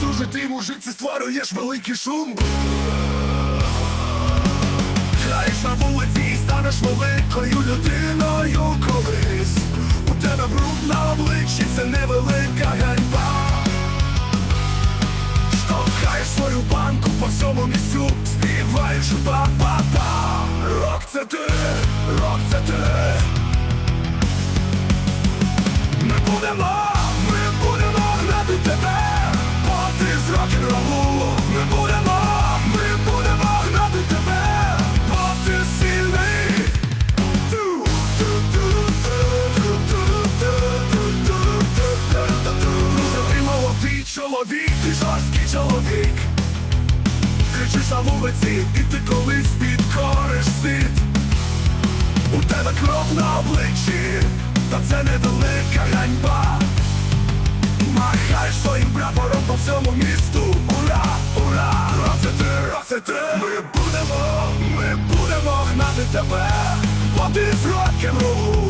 Дуже ти мужик, це створюєш великий шум. Граєш на вулиці і станеш великою людиною колись. У тебе бруд на обличчі, це невелика ганьба. Штовхаєш свою банку по всьому місцю, співаєш па-па-па. Рок це ти, рок це ти. Ми будемо чоловік, ти жорсткий чоловік. Кричиш на вулиці, і ти колись підкориш світ. У тебе кров на обличчі, та це невелика ганьба. Махаєш своїм прапором по всьому місту. Ура, ура! Рок це ти, рок ти. Ми будемо, ми будемо гнати тебе. Бо ти з рок-н-ролу. Ми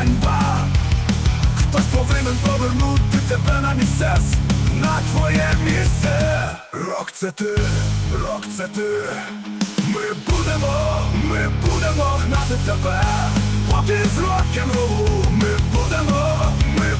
ганьба. Хтось повинен повернути тебе на місце, на твоє місце. Рок це ти, рок це ти. Ми будемо, ми будемо гнати тебе. Бо з рок-н-ролу. Ми будемо, ми будемо ти